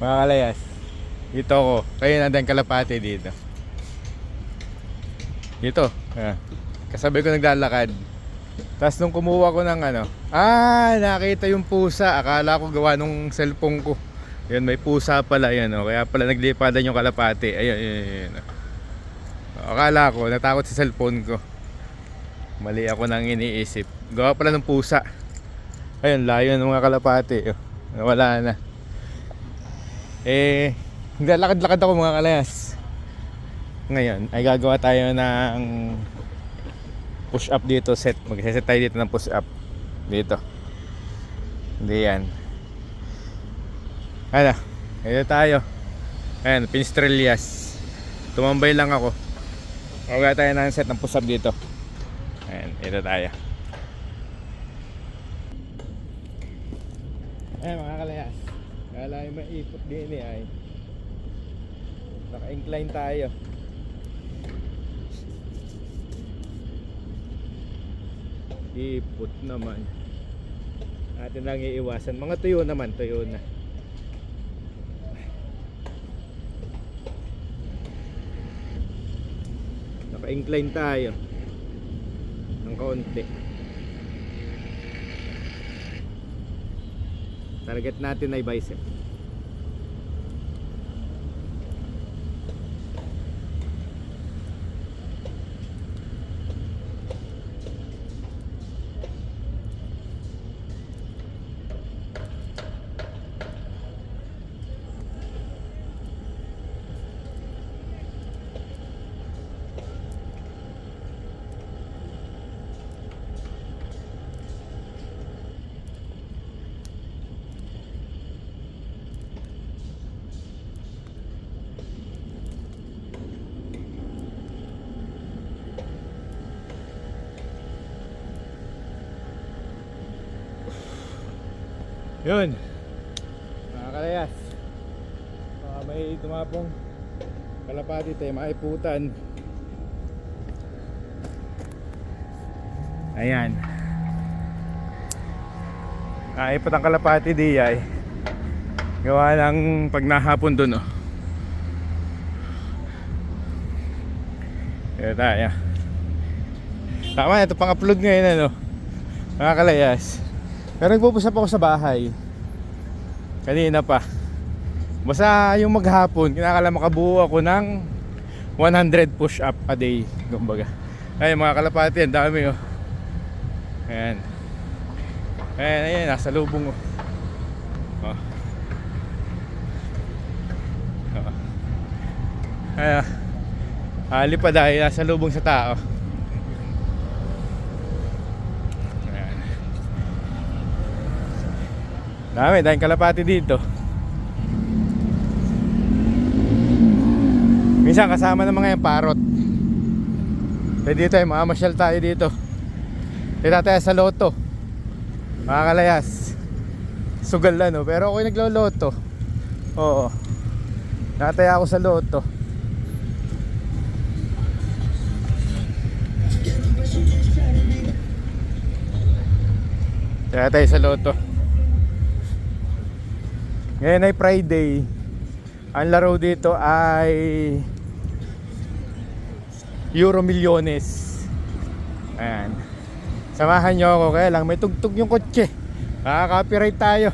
Mga kalayas. Dito ako. Kayo nandan kalapate dito. Dito. Ah. Kasabay ko naglalakad. Tapos nung kumuha ko ng ano, ah, nakita yung pusa. Akala ko gawa nung cellphone ko. Yun, may pusa pala yan. Oh. Kaya pala naglipadan yung kalapate. Ayun, ayun, ayun. oh. Akala ko, natakot sa cellphone ko. Mali ako nang iniisip. Gawa pala ng pusa. Ayun, layo ng mga kalapate. Oh. Wala na. Eh, naglalakad-lakad ako mga kalayas. Ngayon, ay gagawa tayo ng push up dito set. Magsiset tayo dito ng push up. Dito. Hindi yan. Ano? Ito tayo. Ayan, Pinstrellias. Tumambay lang ako. Gagawa tayo ng set ng push up dito. Ayan, ito tayo. Ayan mga kalayas. Kala yung maipot din eh ay. Naka-incline tayo. Ipot naman. Atin lang iiwasan. Mga tuyo naman, tuyo na. Naka-incline tayo. Ng kaunti. Target natin ay bicep. Yun. Mga kalayas. Baka may tumapong kalapati tayo, maiputan. Ayan. Aipot ang kalapati di ay. Gawa ng pag dun oh. Ito tayo. Tama, ito pang upload ngayon ano. Mga kalayas. Pero nagpupusap ako sa bahay. Kanina pa. Basta yung maghapon, kinakala makabuo ako ng 100 push up a day. Kumbaga. Ay mga kalapati, ang dami oh. Ayan. Ayan, ayan, nasa lubong oh. Oh. Oh. Ayan. Ali pa dahil nasa lubong sa tao. Ayan. Dami, dahil kalapati dito. Minsan kasama ng mga yung parot. Pwede dito ay mamamasyal tayo dito. Dito tayo sa loto. Mga kalayas. Sugal na no. Pero ako'y nagloloto. Oo. Nataya ako sa loto. Kaya tayo sa loto. Ngayon ay Friday. Ang laro dito ay Euro Millones. Ayan. Samahan nyo ako kaya lang may tugtog yung kotse. Makaka-copyright tayo.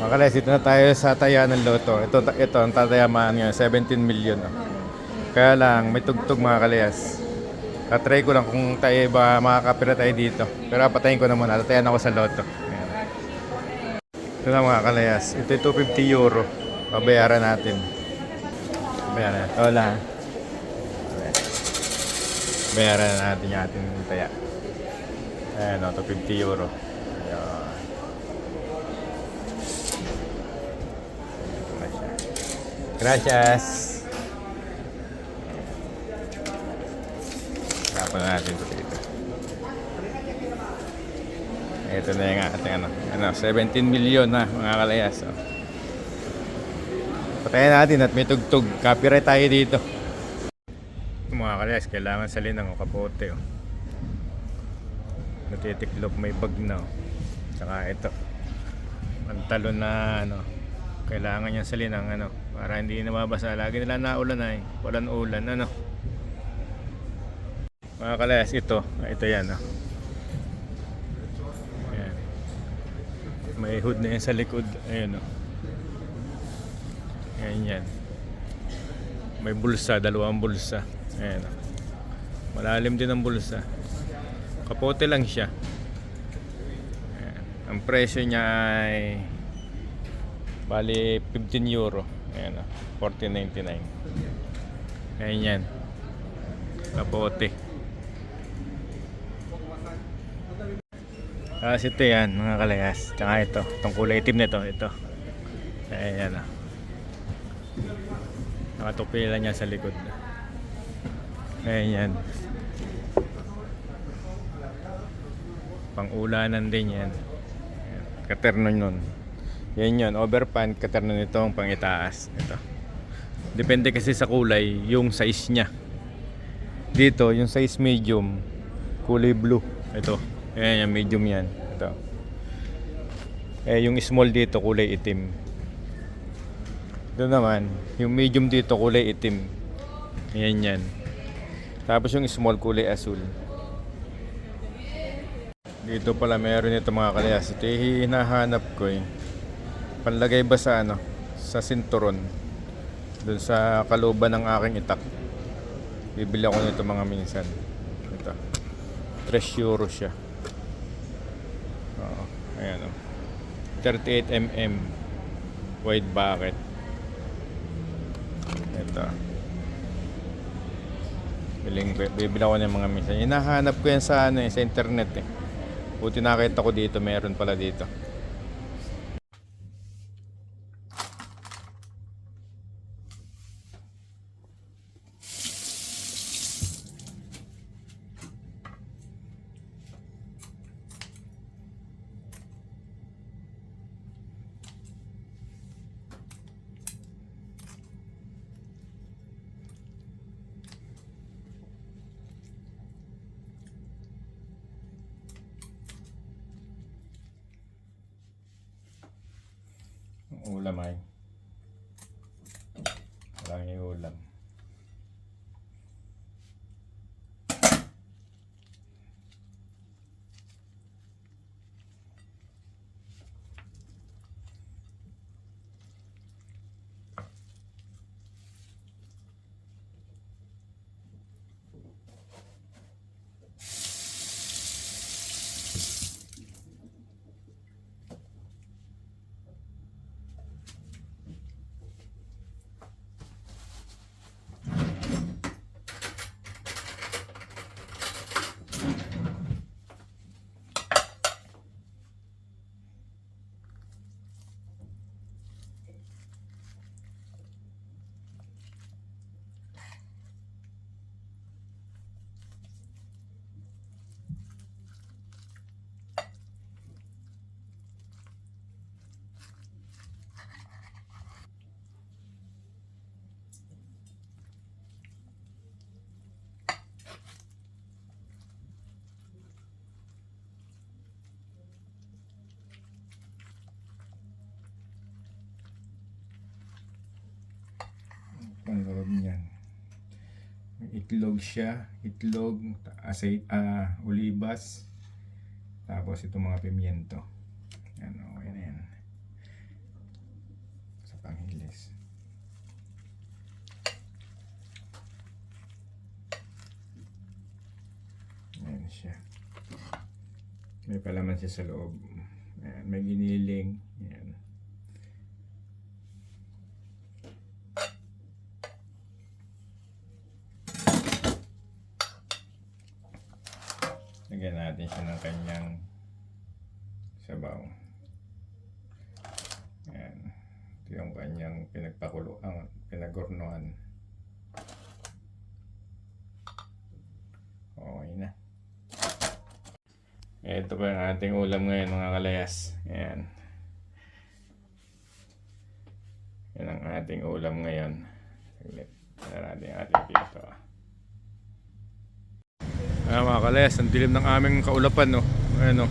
Mga kalas, dito na tayo sa taya ng loto. Ito, ito ang tatayamaan ngayon, 17 million. oh. Kaya lang, may tugtog mga kalayas. Tatry ko lang kung tayo ba makakapira tayo dito. Pero patayin ko na muna. Tatayan ako sa loto. Ito na mga kalayas. Ito yung 250 euro. Babayaran natin. Bayaran natin. Wala. Bayaran na natin yung ating taya. Ayan o, 250 euro. Ayan. Gracias. Tapon na natin ito dito. Ito na yung ating ano, ano, 17 million na mga kalayas. Oh. Patayin natin at may tugtog. Copyright tayo dito. Mga kalayas, kailangan salin ng kapote. Oh. Natitiklop may bag na. Oh. Tsaka ito. Pantalon na ano, Kailangan niya salin ng ano, para hindi nababasa. Lagi nila naulan ay, walang ulan, ano. Mga kalayas, ito, ito yan, oh. May hood na yan sa likod, ayun, oh. Ayan yan. May bulsa, dalawang bulsa. Ayan, oh. Malalim din ang bulsa. Kapote lang siya. Ayan. Ang presyo niya ay bali 15 euro. Ayan o, 14.99. Ayan yan. Kapote. Tapos ito yan mga kalayas. Tsaka ito. Itong kulay itim nito. Ito. Ayan yan o. Nakatupi lang niya sa likod. Ayan yan. Pang-ulanan din yan. Ayan. Katerno nun. Yan yun. Overpant, katerno nito ang pangitaas. Ito. Depende kasi sa kulay, yung size niya. Dito, yung size medium, kulay blue. Ito. Ayan yan, medium yan. Ito. Eh, yung small dito, kulay itim. Ito naman, yung medium dito, kulay itim. Ayan yan. Tapos yung small, kulay asul. Dito pala meron ito mga kalayas. Ito yung hinahanap ko eh. Panlagay ba sa ano? Sa sinturon. Doon sa kaluban ng aking itak. Bibili ako nito mga minsan. Ito. 3 euro siya. Oo. Ayan o. 38 mm wide bucket. Ito. Biling, bibili ako ng mga minsan. Hinahanap ko yan sa, ano, eh, sa internet eh. Buti nakita ko dito, meron pala dito. Ang ulam ay. Walang yung ulam. Ang loob niyan. May itlog siya. Itlog, asay, ah, olibas. Tapos itong mga pimiento. Yan, okay na yan. Sa panghilis. Ayan siya. May palaman siya sa loob. Ayan, may giniling. Ayan. Lagyan natin siya ng kanyang sabaw. Ayan. Ito yung kanyang pinagpakulo, ang pinagurnuan. Okay na. Ito pa yung ating ulam ngayon mga kalayas. Ayan. Yan ang ating ulam ngayon. Saglit. Yan natin yung ating pito. Ah, mga kalayas, ang dilim ng aming kaulapan, no. Ayan, no.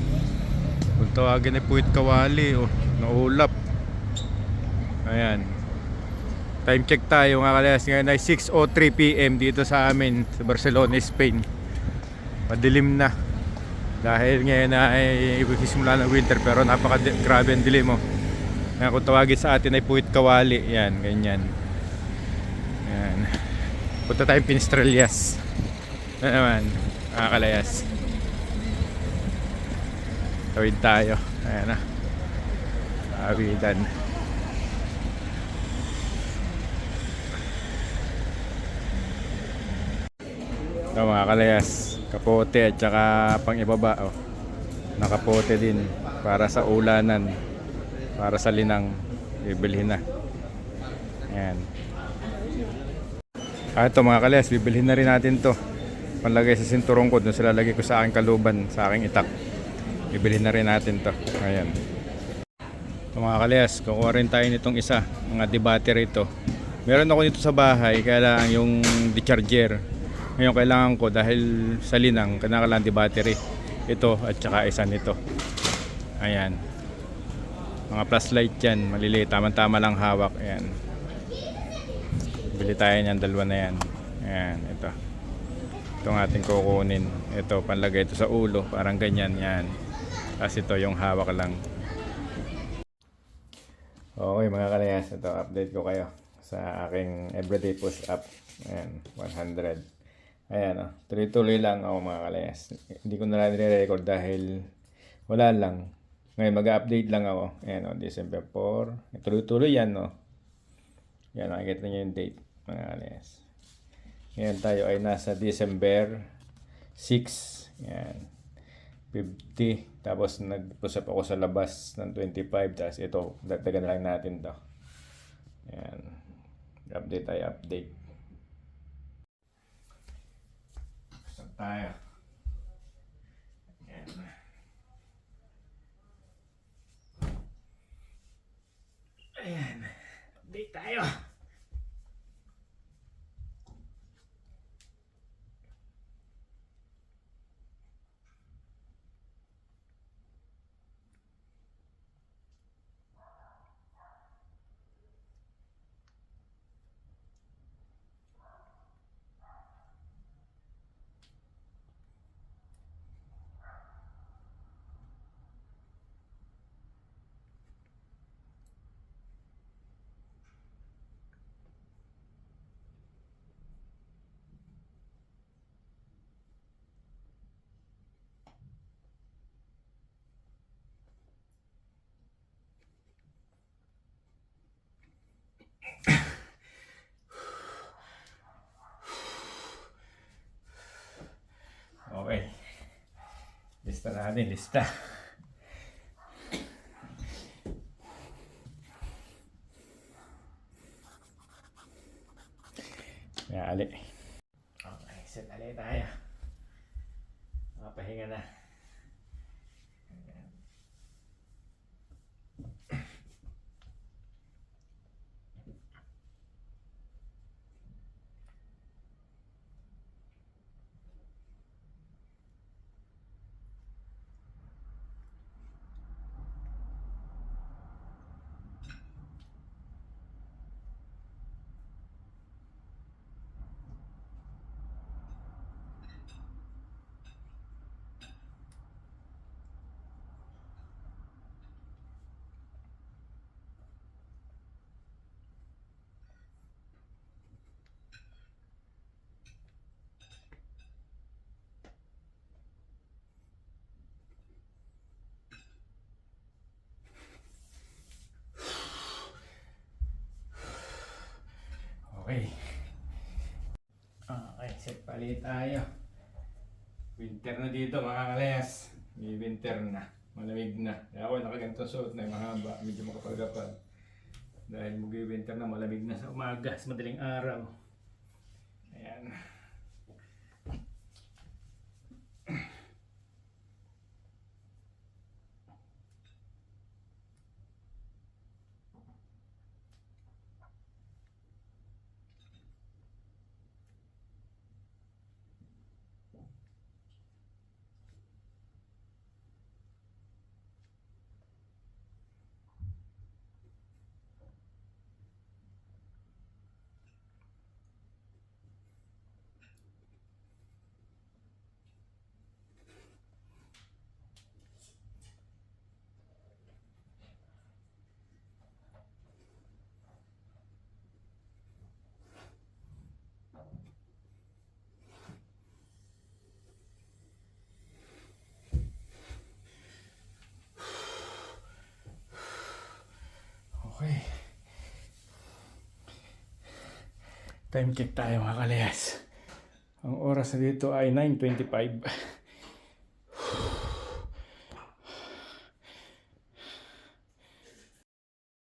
Kung tawagin ay puwit kawali, oh. Naulap. Ayan. Time check tayo mga kalayas. Ngayon ay 6.03pm dito sa amin sa Barcelona, Spain. Madilim na. Dahil ngayon ay simula ng winter pero napaka grabe ang dilim oh. Kaya kung tawagin sa atin ay puwit kawali. Yan, ganyan. Yan. Punta tayong Pinistrellas. Na naman, mga kalayas. Tawid tayo. Ayan na. Awidan. Ito mga kalayas. Kapote at saka pang ibaba. Oh. Nakapote din. Para sa ulanan. Para sa linang. Bibilhin na. Ayan. Ah, ito mga kalayas. Bibilhin na rin natin to. Panlagay sa sinturong ko. Doon sila lagay ko sa aking kaluban. Sa aking itak. Bibilhin na rin natin to. Ayan. Ito mga kalayas, kukuha rin tayo nitong isa, mga debater ito. Meron ako dito sa bahay, kaya lang yung decharger. Ngayon kailangan ko dahil sa linang, kailangan lang battery. Ito at saka isa nito. Ayan. Mga plus light yan, maliliit, tama-tama lang hawak. Ayan. Bili tayo niyan, dalawa na yan. Ayan, ito. Ito ang ating kukunin. Ito, panlagay ito sa ulo, parang ganyan yan. Tapos ito yung hawak lang. Okay mga kalayas, ito update ko kayo sa aking everyday push up. Ayan, 100. Ayan, oh, tuloy-tuloy lang ako mga kalayas. Hindi ko na nire-record dahil wala lang. Ngayon mag-update lang ako. Ayan, oh, December 4. Tuloy-tuloy yan, no. Yan, nakikita niyo yung date mga kalayas. Ngayon tayo ay nasa December 6. Yan. 50. Tapos nag-push up ako sa labas ng 25. Tapos ito, dagdagan lang natin to. Ayan. Update tayo, update. Up tayo. Ayan. Ayan. Update tayo. Okay. Lista natin, lista. Kaya ali. Okay, set ali tayo. Makapahinga na. Okay. Okay, set palit tayo. Winter na dito mga kalayas. May winter na. Malamig na. Kaya ako nakaganto suot na mahaba. Medyo makapagapag. Dahil mag-winter na malamig na sa umaga. Sa madaling araw. Ayan. Time check tayo mga kalayas. Ang oras na dito ay 9.25.